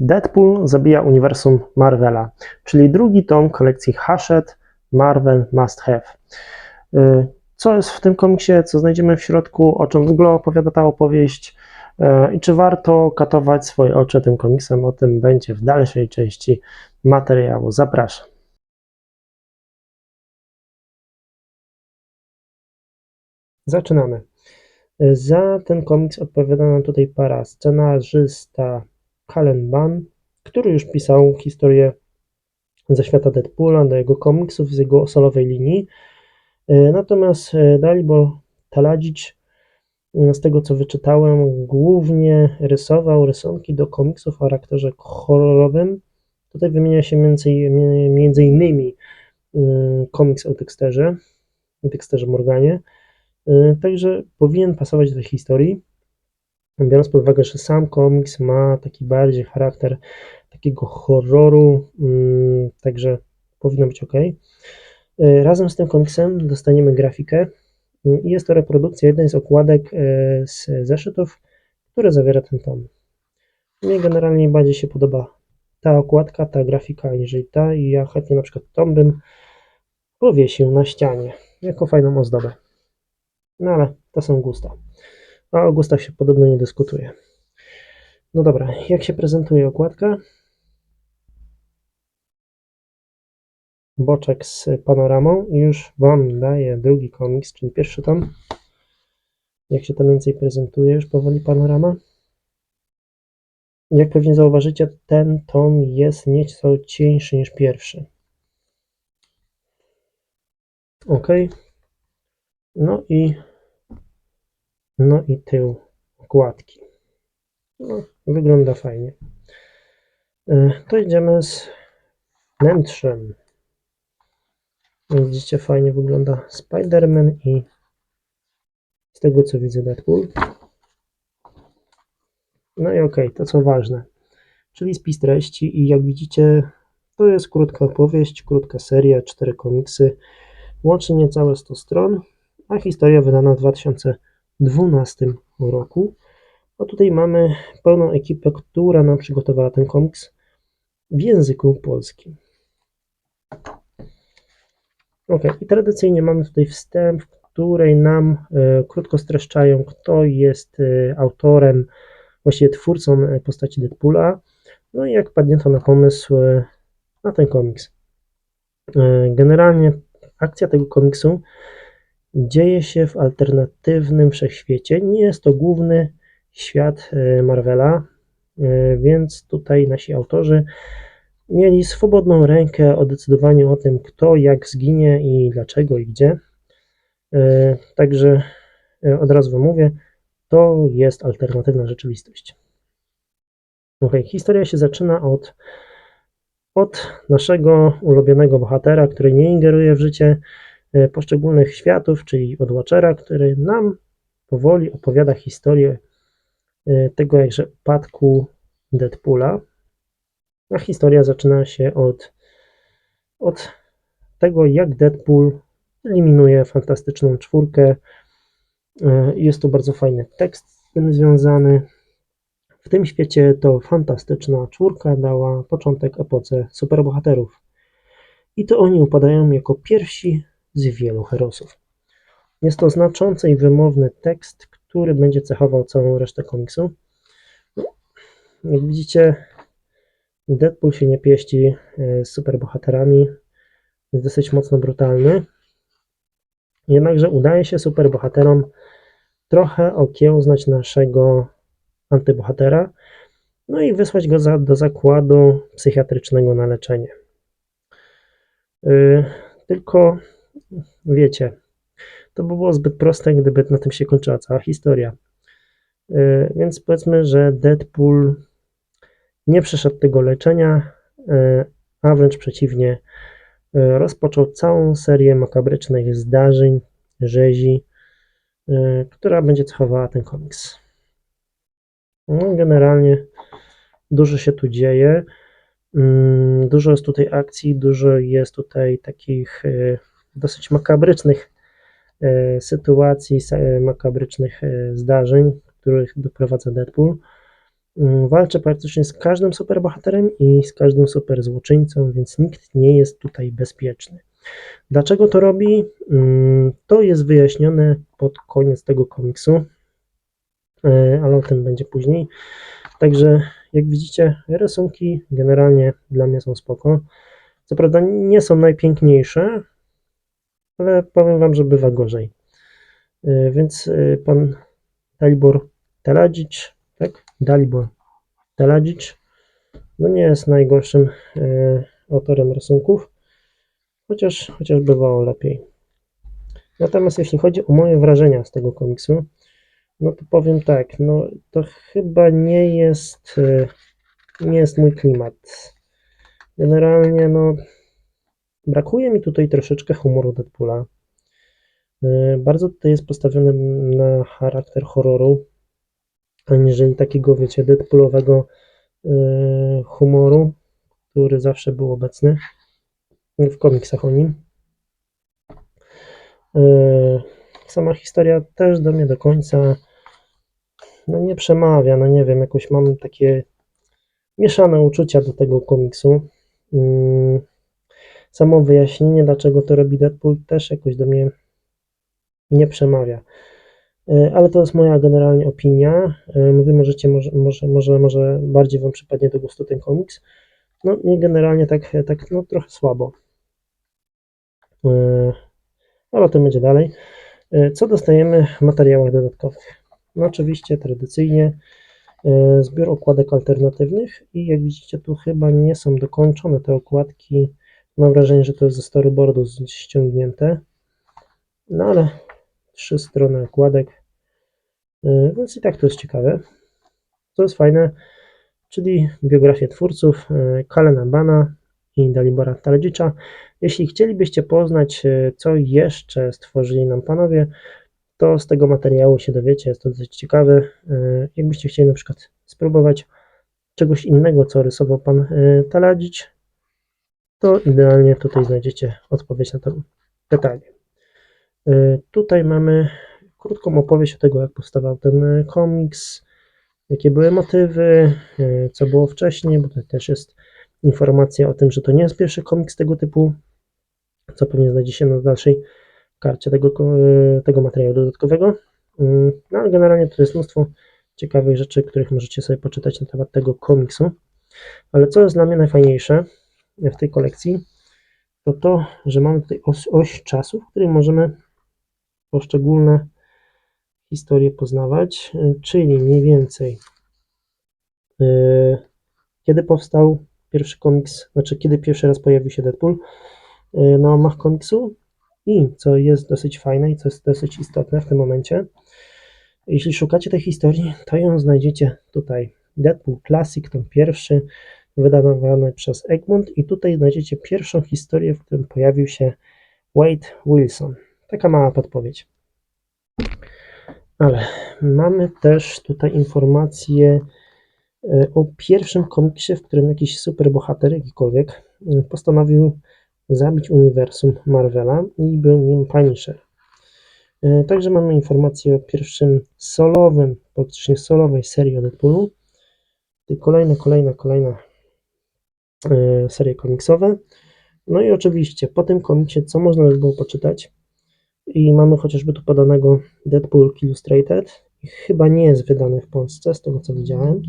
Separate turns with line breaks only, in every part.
Deadpool zabija uniwersum Marvela, czyli drugi tom kolekcji Hachette Marvel Must Have. Y, Co jest w tym komiksie, co znajdziemy w środku, o czym w ogóle opowiada ta opowieść y, i czy warto katować swoje oczy tym komiksem, o tym będzie w dalszej części materiału. Zapraszam. Zaczynamy. Za ten komiks odpowiada nam tutaj para scenarzysta Cullen Bunn, który już pisał historię ze świata Deadpoola, do jego komiksów, z jego solowej linii. E, Natomiast e, Dalibor Taladzic, e, z tego co wyczytałem, głównie rysował rysunki do komiksów o charakterze horrorowym. Tutaj wymienia się między, między innymi komiks o Dexterze, Dexterze Morganie. Także powinien pasować do tej historii, biorąc pod uwagę, że sam komiks ma taki bardziej charakter takiego horroru, mm, także powinno być ok. Razem z tym komiksem dostaniemy grafikę mm, i jest to reprodukcja jednej z okładek e, z zeszytów, które zawiera ten tom. Mnie generalnie bardziej się podoba ta okładka, ta grafika, aniżeli ta i ja chętnie na przykład tom bym powiesił na ścianie, jako fajną ozdobę. No ale to są gusta. A o gustach się podobno nie dyskutuje. No dobra, jak się prezentuje okładka? Boczek z panoramą i już Wam daję drugi komiks, czyli pierwszy tom. Jak się to więcej prezentuje już powoli panorama. Jak pewnie zauważycie, ten tom jest nieco cieńszy niż pierwszy. Ok. No i no i tył okładki. No, wygląda fajnie. E, To idziemy z wnętrzem. Widzicie, fajnie wygląda Spider-Man i z tego co widzę Deadpool. No i okej, to co ważne, czyli spis treści i jak widzicie, to jest krótka opowieść, krótka seria, cztery komiksy, łącznie niecałe 100 stron, a historia wydana w 2012 roku. A tutaj mamy pełną ekipę, która nam przygotowała ten komiks w języku polskim. Ok, i tradycyjnie mamy tutaj wstęp, w której nam e, krótko streszczają, kto jest e, autorem, właściwie twórcą e, postaci Deadpoola, no i jak padnięto na pomysł e, na ten komiks. E, generalnie akcja tego komiksu dzieje się w alternatywnym wszechświecie. Nie jest to główny świat e, Marvela, e, więc tutaj nasi autorzy mieli swobodną rękę o decydowaniu o tym, kto jak zginie i dlaczego i gdzie. E, Także od razu Wam mówię, to jest alternatywna rzeczywistość. Ok, historia się zaczyna od, od naszego ulubionego bohatera, który nie ingeruje w życie poszczególnych światów, czyli od Watchera, który nam powoli opowiada historię e, tego jakże upadku Deadpoola. A historia zaczyna się od, od tego, jak Deadpool eliminuje fantastyczną czwórkę. E, Jest tu bardzo fajny tekst z tym związany. W tym świecie to fantastyczna czwórka dała początek epoce superbohaterów. I to oni upadają jako pierwsi z wielu herosów. Jest to znaczący i wymowny tekst, który będzie cechował całą resztę komiksu. No, jak widzicie, Deadpool się nie pieści e, z superbohaterami. Jest dosyć mocno brutalny. Jednakże udaje się superbohaterom trochę okiełznać naszego antybohatera, no i wysłać go za, do zakładu psychiatrycznego na leczenie. Yy, tylko wiecie, to by było zbyt proste, gdyby na tym się kończyła cała historia. Yy, więc powiedzmy, że Deadpool nie przeszedł tego leczenia, yy, a wręcz przeciwnie, yy, rozpoczął całą serię makabrycznych zdarzeń, rzezi, która będzie cechowała ten komiks. No, generalnie dużo się tu dzieje. Mm, Dużo jest tutaj akcji, dużo jest tutaj takich e, dosyć makabrycznych e, sytuacji, e, makabrycznych e, zdarzeń, których doprowadza Deadpool. Mm, Walczę praktycznie z każdym superbohaterem i z każdym superzłoczyńcą, więc nikt nie jest tutaj bezpieczny. Dlaczego to robi? Mm, To jest wyjaśnione pod koniec tego komiksu, ale o tym będzie później. Także jak widzicie, rysunki generalnie dla mnie są spoko. Co prawda nie są najpiękniejsze, ale powiem wam, że bywa gorzej. E, Więc e, pan Dalibor Teladzic, tak? Dalibor Teladzic, no nie jest najgorszym e, autorem rysunków, chociaż, chociaż bywało lepiej. Natomiast jeśli chodzi o moje wrażenia z tego komiksu, no to powiem tak, no to chyba nie jest, nie jest mój klimat. Generalnie, no, brakuje mi tutaj troszeczkę humoru Deadpoola. E, Bardzo tutaj jest postawiony na charakter horroru, aniżeli takiego, wiecie, Deadpoolowego e, humoru, który zawsze był obecny w komiksach o nim. E, Sama historia też do mnie do końca no nie przemawia, no nie wiem, jakoś mam takie mieszane uczucia do tego komiksu. Samo wyjaśnienie, dlaczego to robi Deadpool, też jakoś do mnie nie przemawia. E, Ale to jest moja generalnie opinia. E, Wy możecie, może, może, może, może bardziej Wam przypadnie do gustu ten komiks. No, mnie generalnie tak, tak no, trochę słabo. E, Ale o tym będzie dalej. Co dostajemy w materiałach dodatkowych? No oczywiście tradycyjnie zbiór okładek alternatywnych i jak widzicie tu chyba nie są dokończone te okładki. Mam wrażenie, że to jest ze storyboardu ściągnięte. No ale trzy strony okładek, E, więc i tak to jest ciekawe. To jest fajne, czyli biografie twórców e, Kalena Bana i Dalibora Taledzicza. Jeśli chcielibyście poznać, e, co jeszcze stworzyli nam panowie, to z tego materiału się dowiecie, jest to dosyć ciekawe. Jakbyście chcieli na przykład spróbować czegoś innego, co rysował pan Taladzic, to idealnie tutaj znajdziecie odpowiedź na to pytanie. E, Tutaj mamy krótką opowieść o tego, jak powstawał ten e, komiks, jakie były motywy, e, co było wcześniej, bo tutaj też jest informacja o tym, że to nie jest pierwszy komiks tego typu, co pewnie znajdzie się na dalszej karcie tego, tego materiału dodatkowego. Mm, No ale generalnie to jest mnóstwo ciekawych rzeczy, których możecie sobie poczytać na temat tego komiksu. Ale co jest dla mnie najfajniejsze w tej kolekcji, to to, że mamy tutaj oś, oś czasu, w której możemy poszczególne historie poznawać, e, czyli mniej więcej e, kiedy powstał pierwszy komiks, znaczy kiedy pierwszy raz pojawił się Deadpool e, na łamach komiksu i co jest dosyć fajne i co jest dosyć istotne w tym momencie, jeśli szukacie tej historii, to ją znajdziecie tutaj. Deadpool Classic, ten pierwszy, wydawany przez Egmont i tutaj znajdziecie pierwszą historię, w którym pojawił się Wade Wilson. Taka mała podpowiedź. Ale mamy też tutaj informację e, o pierwszym komiksie, w którym jakiś superbohater, jakikolwiek, e, postanowił zabić uniwersum Marvela i był nim Punisher. E, Także mamy informację o pierwszym solowym, praktycznie solowej serii o Deadpoolu. Kolejne, kolejne e, serie komiksowe. No i oczywiście po tym komiksie, co można by było poczytać? I mamy chociażby tu podanego Deadpool Illustrated. Chyba nie jest wydany w Polsce, z tego co widziałem.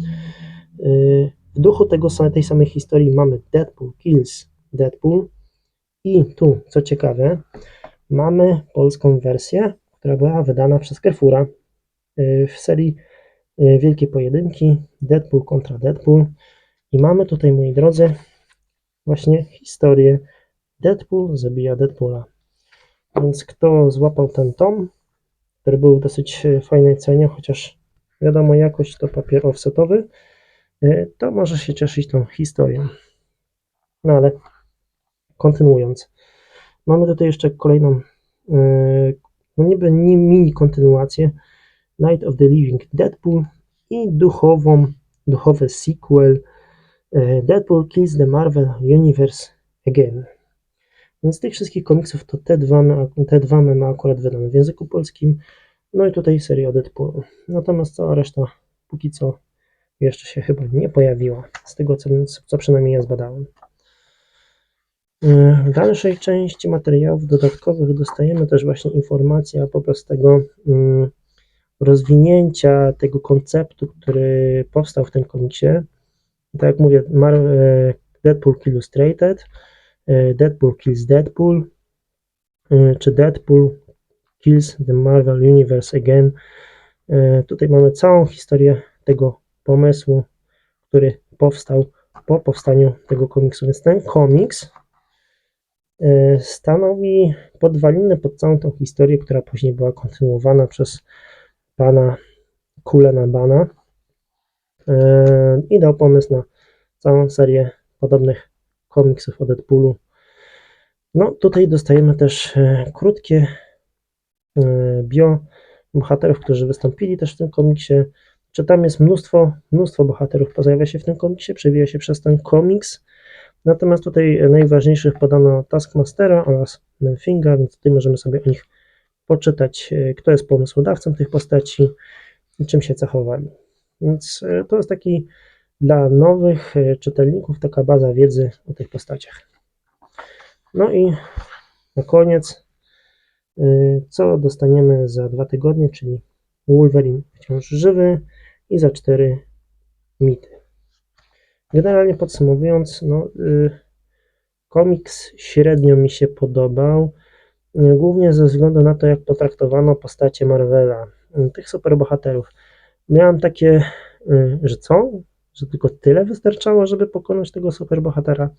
E, W duchu tego, tej samej historii mamy Deadpool Kills Deadpool. I tu, co ciekawe, mamy polską wersję, która była wydana przez Carrefoura y, w serii y, Wielkie Pojedynki Deadpool kontra Deadpool. I mamy tutaj, moi drodzy, właśnie historię Deadpool zabija Deadpoola. Więc kto złapał ten tom, który był w dosyć y, fajnej cenie, chociaż wiadomo, jakość to papier offsetowy, y, to może się cieszyć tą historią. No ale kontynuując, mamy tutaj jeszcze kolejną, yy, no niby nie mini kontynuację Night of the Living Deadpool i duchową, duchowy sequel Deadpool Kills the Marvel Universe Again. Więc z tych wszystkich komiksów to te dwa, te dwa mamy akurat wydane w języku polskim, no i tutaj seria o Deadpoolu. Natomiast cała reszta póki co jeszcze się chyba nie pojawiła, z tego co, co przynajmniej ja zbadałem. Yy, W dalszej części materiałów dodatkowych dostajemy też właśnie informacje a propos tego mm, rozwinięcia tego konceptu, który powstał w tym komiksie. Tak jak mówię, e, Deadpool Illustrated, e, Deadpool Kills Deadpool, e, czy Deadpool Kills the Marvel Universe Again. Tutaj mamy całą historię tego pomysłu, który powstał po powstaniu tego komiksu. Więc ten komiks stanowi podwaliny pod całą tą historię, która później była kontynuowana przez pana Kulena Bana i dał pomysł na całą serię podobnych komiksów o Deadpoolu. No tutaj dostajemy też e, krótkie e, bio bohaterów, którzy wystąpili też w tym komiksie. Czy tam jest mnóstwo, mnóstwo bohaterów pojawia się w tym komiksie, przewija się przez ten komiks. Natomiast tutaj najważniejszych podano Taskmastera oraz Melfinga, więc tutaj możemy sobie o nich poczytać, e, kto jest pomysłodawcą tych postaci i czym się cechowali. Więc e, to jest taki dla nowych e, czytelników taka baza wiedzy o tych postaciach. No i na koniec, y, co dostaniemy za dwa tygodnie, czyli Wolverine wciąż żywy i za cztery mity. Generalnie podsumowując, no, komiks średnio mi się podobał, głównie ze względu na to, jak potraktowano postacie Marvela, tych superbohaterów. Miałem takie, y, że co? Że tylko tyle wystarczało, żeby pokonać tego superbohatera.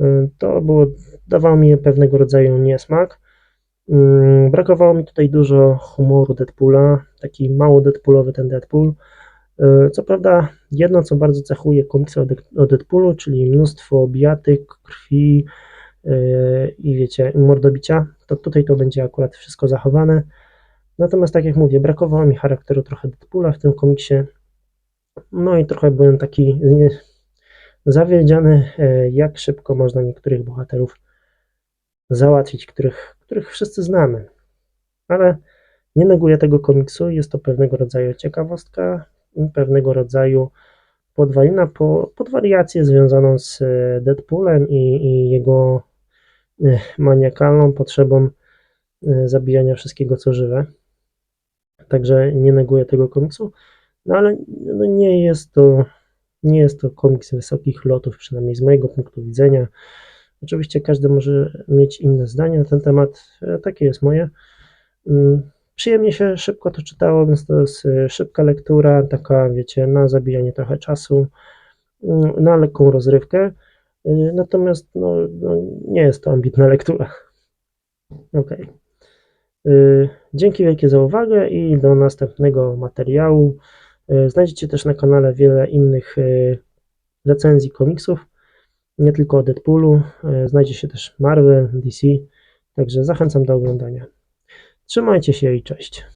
Y, To było, dawało mi pewnego rodzaju niesmak. Mm, Brakowało mi tutaj dużo humoru Deadpoola, taki mało Deadpoolowy ten Deadpool. Y, Co prawda, jedno co bardzo cechuje komiksy o Dead- o Deadpoolu, czyli mnóstwo bijatyk, krwi y, i wiecie, mordobicia, to tutaj to będzie akurat wszystko zachowane. Natomiast tak jak mówię, brakowało mi charakteru trochę Deadpoola w tym komiksie. No i trochę byłem taki nie, zawiedziony, e, jak szybko można niektórych bohaterów załatwić, których, których wszyscy znamy. Ale nie neguję tego komiksu, jest to pewnego rodzaju ciekawostka, pewnego rodzaju podwalina po, pod wariację związaną z e, Deadpoolem i, i jego e, maniakalną potrzebą zabijania wszystkiego, co żywe. Także nie neguję tego komiksu, no ale no nie jest to nie jest to komiks wysokich lotów, przynajmniej z mojego punktu widzenia. Oczywiście każdy może mieć inne zdanie na ten temat, e, takie jest moje. Mm, Przyjemnie się szybko to czytało, więc to jest e, szybka lektura, taka wiecie, na zabijanie trochę czasu, mm, na lekką rozrywkę. E, Natomiast no, no, nie jest to ambitna lektura. Okej. Y, Dzięki wielkie za uwagę i do następnego materiału. Y, Znajdziecie też na kanale wiele innych y, recenzji komiksów, nie tylko o Deadpoolu. Y, Znajdzie się też Marvel, DC, także zachęcam do oglądania. Trzymajcie się i cześć.